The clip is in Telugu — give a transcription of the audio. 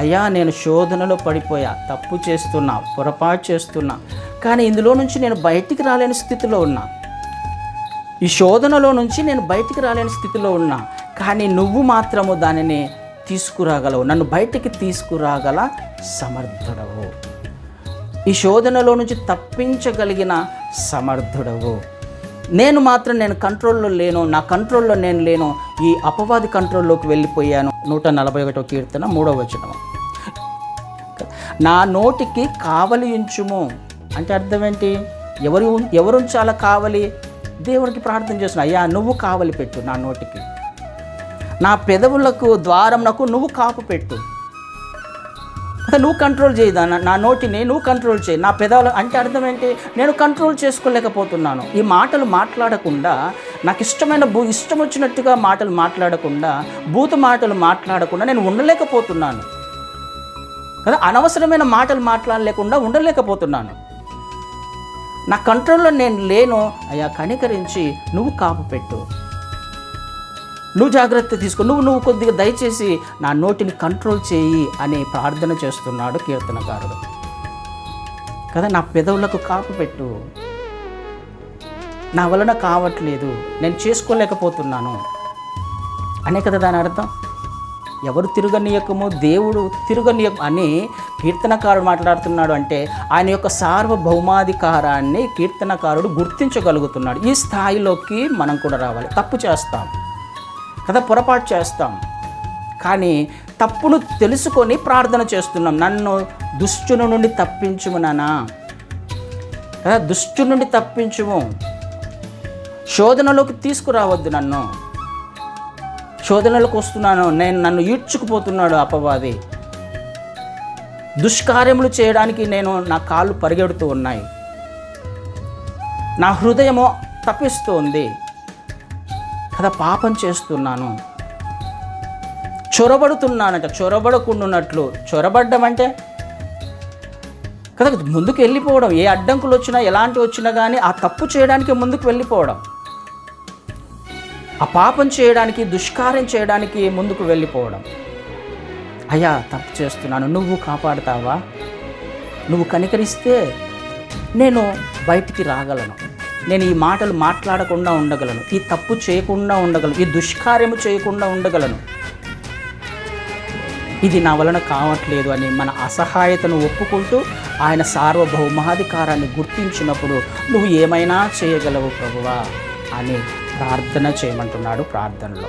అయ్యా నేను శోధనలో పడిపోయా తప్పు చేస్తున్నా పొరపాటు చేస్తున్నా కానీ ఇందులో నుంచి నేను బయటికి రాలేని స్థితిలో ఉన్నా. ఈ శోధనలో నుంచి నేను బయటికి రాలేని స్థితిలో ఉన్నా కానీ నువ్వు మాత్రము దానిని తీసుకురాగలవు. నన్ను బయటికి తీసుకురాగల సమర్థుడవు. ఈ శోధనలో నుంచి తప్పించగలిగిన సమర్థుడవు. నేను మాత్రం నేను కంట్రోల్లో లేను నా కంట్రోల్లో నేను లేను. ఈ అపవాది కంట్రోల్లోకి వెళ్ళిపోయాను. నూట నలభై ఒకటో కీర్తన మూడవ వచనం నా నోటికి కావలి ఉంచుము. అంటే అర్థం ఏంటి ఎవరు ఎవరు ఉంచాలా కావలి? దేవుడికి ప్రార్థన చేస్తున్నా అయ్యా నువ్వు కావలి పెట్టు నా నోటికి. నా పెదవులకు ద్వారంనకు నువ్వు కాపు పెట్టు. అంటే నువ్వు కంట్రోల్ చేయదా నా- నా నోటిని నువ్వు కంట్రోల్ చేయి. నా పెదవులు అంటే అర్థం ఏంటి నేను కంట్రోల్ చేసుకోలేకపోతున్నాను. ఈ మాటలు మాట్లాడకుండా నాకు ఇష్టమైన భూ ఇష్టం వచ్చినట్టుగా మాటలు మాట్లాడకుండా భూత మాటలు మాట్లాడకుండా నేను ఉండలేకపోతున్నాను. కదా? అనవసరమైన మాటలు మాట్లాడలేకుండా ఉండలేకపోతున్నాను. నా కంట్రోల్లో నేను లేను. అయ్యా కనికరించి నువ్వు కాపు పెట్టు. నువ్వు జాగ్రత్త తీసుకో. నువ్వు నువ్వు కొద్దిగా దయచేసి నా నోటిని కంట్రోల్ చేయి అని ప్రార్థన చేస్తున్నాడు కీర్తనకారుడు. కదా నా పెదవులకు కాపు పెట్టు. నా వలన కావట్లేదు. నేను చేసుకోలేకపోతున్నాను. అనే కదా దాని అర్థం? ఎవరు తిరగనీయకము? దేవుడు తిరగనీయక అని కీర్తనకారుడు మాట్లాడుతున్నాడు అంటే ఆయన యొక్క సార్వభౌమాధికారాన్ని కీర్తనకారుడు గుర్తించగలుగుతున్నాడు. ఈ స్థాయిలోకి మనం కూడా రావాలి. తప్పు చేస్తాం. కదా పొరపాటు చేస్తాం. కానీ తప్పును తెలుసుకొని ప్రార్థన చేస్తున్నాం. నన్ను దుష్టుని నుండి తప్పించుము నానా. కదా దుష్టు నుండి తప్పించుము. శోధనలోకి తీసుకురావద్దు నన్ను. శోధనలకు వస్తున్నాను. నేను నన్ను ఈడ్చుకుపోతున్నాడు అపవాది. దుష్కార్యములు చేయడానికి నేను నా కాళ్ళు పరిగెడుతూ ఉన్నాయి. నా హృదయము తప్పిస్తోంది. కదా పాపం చేస్తున్నాను. చొరబడుతున్నానంట చొరబడకుండాన్నట్లు చొరబడ్డం అంటే కదా ముందుకు వెళ్ళిపోవడం. ఏ అడ్డంకులు వచ్చినా ఎలాంటి వచ్చినా కానీ ఆ తప్పు చేయడానికి ముందుకు వెళ్ళిపోవడం. ఆ పాపం చేయడానికి దుష్కార్యం చేయడానికి ముందుకు వెళ్ళిపోవడం. అయ్యా తప్పు చేస్తున్నాను. నువ్వు కాపాడుతావా? నువ్వు కనికరిస్తే నేను బయటికి రాగలను. నేను ఈ మాటలు మాట్లాడకుండా ఉండగలను. ఈ తప్పు చేయకుండా ఉండగలను. ఈ దుష్కార్యము చేయకుండా ఉండగలను. ఇది నా వలన కావట్లేదు అని మన అసహాయతను ఒప్పుకుంటూ ఆయన సార్వభౌమాధికారాన్ని గుర్తించినప్పుడు నువ్వు ఏమైనా చేయగలవు ప్రభువా? అని ప్రార్థన చేయమంటున్నాడు ప్రార్థనలో.